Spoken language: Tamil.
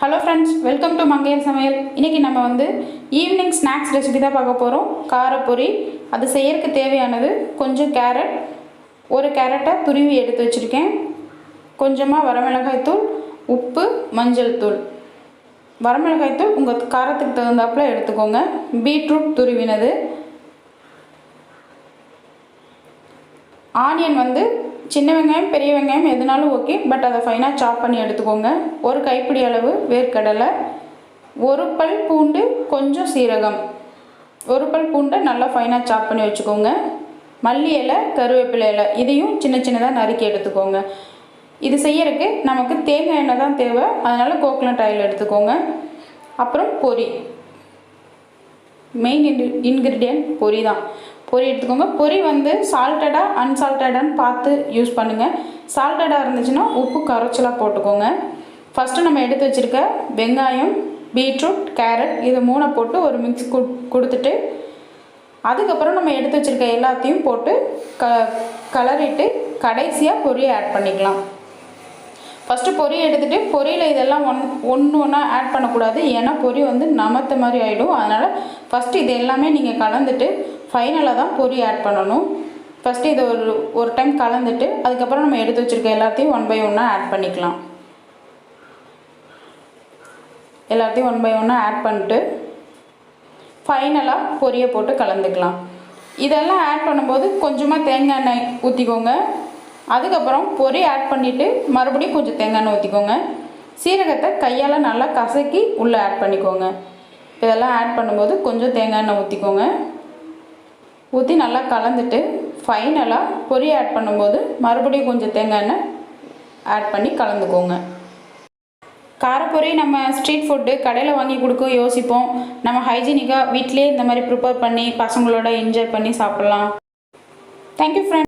ஹலோ ஃப்ரெண்ட்ஸ் வெல்கம் டு மங்கையர் சமையல் இன்றைக்கி நம்ம வந்து ஈவினிங் ஸ்நாக்ஸ் ரெசிபி தான் பார்க்க போகிறோம் காரப்பொரி அது செய்யறதுக்கு தேவையானது கொஞ்சம் கேரட் ஒரு கேரட்டை துருவி எடுத்து வச்சுருக்கேன். கொஞ்சமாக வரமிளகாய் தூள் உப்பு மஞ்சள் தூள். வரமிளகாய் தூள் உங்கள் காரத்துக்கு தகுந்தாப்புல எடுத்துக்கோங்க. பீட்ரூட் துருவினது. ஆனியன் வந்து சின்ன வெங்காயம் பெரிய வெங்காயம் எதுனாலும் ஓகே பட் அதை ஃபைனாக சாப் பண்ணி எடுத்துக்கோங்க. ஒரு கைப்பிடி அளவு வேர்க்கடலை ஒரு பல் பூண்டு கொஞ்சம் சீரகம். ஒரு பல் பூண்டை நல்லா ஃபைனாக சாப் பண்ணி வச்சுக்கோங்க. மல்லி இலை கருவேப்பிலை இலை இதையும் சின்ன சின்னதாக நறுக்கி எடுத்துக்கோங்க. இது செய்யறதுக்கு நமக்கு தேங்காய் எண்ணெய் தான் தேவை. அதனால் கோகனட் ஆயில் எடுத்துக்கோங்க. அப்புறம் பொரி. மெயின் இன்டி இன்க்ரீடியன்ட் பொரி தான். பொரி எடுத்துக்கோங்க. பொரி வந்து சால்ட்டடாக அன்சால்ட்டடான்னு பார்த்து யூஸ் பண்ணுங்கள் சால்ட்டடாக இருந்துச்சுன்னா உப்பு கரைச்சலாக போட்டுக்கோங்க. ஃபஸ்ட்டு நம்ம எடுத்து வச்சுருக்க வெங்காயம் பீட்ரூட் கேரட் இது மூணை போட்டு ஒரு மிக்ஸ் கொடுத்துட்டு அதுக்கப்புறம் நம்ம எடுத்து வச்சுருக்க எல்லாத்தையும் போட்டு க கலரிட்டு கடைசியாக பொரியை ஆட் பண்ணிக்கலாம். ஃபஸ்ட்டு பொரி எடுத்துகிட்டு பொரியில் இதெல்லாம் ஒன் ஒன்று ஒன்றா ஆட் பண்ணக்கூடாது. ஏன்னா பொரி வந்து நமத்த மாதிரி ஆகிடும் அதனால் ஃபஸ்ட்டு இது எல்லாமே நீங்கள் கலந்துட்டு ஃபைனலாக தான் பொரி ஆட் பண்ணணும். ஃபஸ்ட்டு இதை ஒரு ஒரு டைம் கலந்துட்டு அதுக்கப்புறம் நம்ம எடுத்து வச்சுருக்க எல்லாத்தையும் ஒன் பை ஒன்னாக ஆட் பண்ணிக்கலாம். எல்லாத்தையும் ஒன் பை ஒன்னாக ஆட் பண்ணிட்டு ஃபைனலாக பொரியை போட்டு கலந்துக்கலாம். இதெல்லாம் ஆட் பண்ணும்போது கொஞ்சமாக தேங்காய் எண்ணெய் ஊற்றிக்கோங்க அதுக்கப்புறம் பொரி ஆட் பண்ணிவிட்டு மறுபடியும் கொஞ்சம் தேங்காய் எண்ணெய் ஊற்றிக்கோங்க சீரகத்தை கையால் நல்லா கசக்கி உள்ளே ஆட் பண்ணிக்கோங்க. இதெல்லாம் ஆட் பண்ணும்போது கொஞ்சம் தேங்காய் எண்ணெய் ஊற்றிக்கோங்க ஊற்றி நல்லா கலந்துட்டு ஃபைனலாக பொரி ஆட் பண்ணும்போது மறுபடியும் கொஞ்சம் தேங்காய் எண்ணெய் ஆட் பண்ணி கலந்துக்கோங்க. காரப்பொரி நம்ம ஸ்ட்ரீட் ஃபுட்டு கடையில் வாங்கி கொடுக்க யோசிப்போம். நம்ம ஹைஜீனிக்காக வீட்டிலே இந்த மாதிரி ப்ரிப்பேர் பண்ணி பசங்களோட என்ஜாய் பண்ணி சாப்பிட்லாம். Thank you friend